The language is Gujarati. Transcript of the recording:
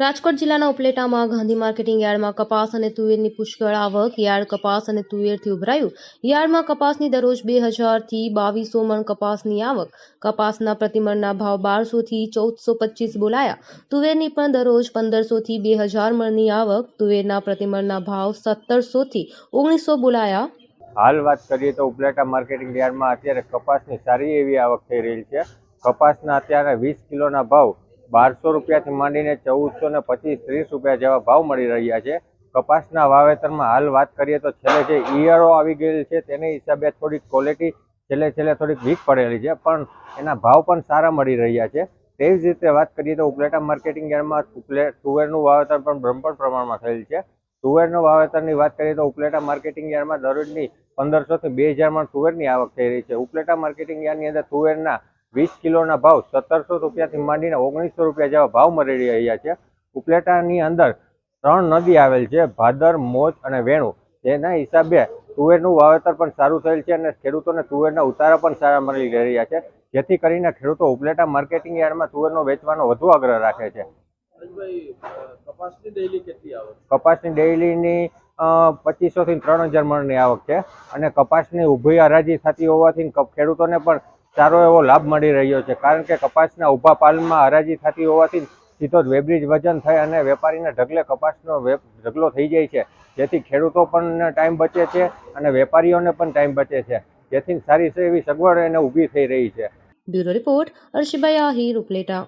રાજકોટ જિલ્લાના ઉપલેટામાં ગાંધી માર્કેટિંગ યાર્ડમાં કપાસ અને તુવેરની પુષ્કળ આવક. યાર્ડ કપાસ અને તુવેરથી ઉભરાયું. યાર્ડમાં કપાસની દરરોજ બે હજારથી બાવીસો મણ કપાસની આવક. કપાસના પ્રતિમણના ભાવ બારસોથી ચૌદસો પચીસ બોલાયા. તુવેરની પણ દરરોજ પંદરસોથી બે હજાર મણની આવક. તુવેરના પ્રતિમણના ભાવ સત્તરસોથી ઓગણીસો બોલાયા. હાલ વાત કરીએ તો ઉપલેટા માર્કેટિંગ યાર્ડમાં અત્યારે કપાસની સારી એવી આવક થઈ રહી છે. કપાસના અત્યારે વીસ કિલોના ભાવ બારસો રૂપિયાથી માંડીને ચૌદસો ને પચીસ ત્રીસ રૂપિયા જેવા ભાવ મળી રહ્યા છે. કપાસના વાવેતરમાં હાલ વાત કરીએ તો છેલ્લે જે ઈયળો આવી ગયેલી છે તેને હિસાબે થોડીક ક્વોલિટી છેલ્લે છેલ્લે થોડીક વીક પડેલી છે, પણ એના ભાવ પણ સારા મળી રહ્યા છે. તેવી જ રીતે વાત કરીએ તો ઉપલેટા માર્કેટિંગ યાર્ડમાં તુવેરનું વાવેતર પણ બ્રહ્મપણ પ્રમાણમાં થયેલ છે. તુવેરનું વાવેતરની વાત કરીએ તો ઉપલેટા માર્કેટિંગ યાર્ડમાં દરરોજની પંદરસોથી બે હજારમાં તુવેરની આવક થઈ રહી છે. ઉપલેટા માર્કેટિંગ યાર્ડની અંદર તુવેરના વીસ કિલોના ભાવ સત્તરસો રૂપિયાથી માંડીને ઓગણીસો રૂપિયા જેવા ભાવ મળી રહ્યા છે. ઉપલેટાની અંદર ત્રણ નદી આવેલ છે ભાદર મોજ અને વેણુ. જેના હિસાબે તુવેરનું વાવેતર પણ સારું થયેલ છે અને ખેડૂતોને તુવેરના ઉતારા પણ સારા મળી રહ્યા છે. જેથી કરીને ખેડૂતો ઉપલેટા માર્કેટિંગ યાર્ડમાં તુવેરનો વેચવાનો વધુ આગ્રહ રાખે છે. કપાસની ડેઈલીની પચીસો થી ત્રણ હજાર મણની આવક છે અને કપાસની ઊભી હરાજી થતી હોવાથી ખેડૂતોને પણ સારો એવો લાભ મળી રહ્યો છે. કારણ કે કપાસના ઊભા પાલમાં હરાજી થતી હોવાથી સીધો જ વેબ્રિજ વજન થાય અને વેપારીના ઢગલે કપાસનો ઢગલો થઈ જાય છે. જેથી ખેડૂતો પણ ટાઈમ બચે છે અને વેપારીઓને પણ ટાઈમ બચે છે. જેથી સારી એવી સગવડ એને ઊભી થઈ રહી છે. Bureau report Harshbhai Ahir Upleta.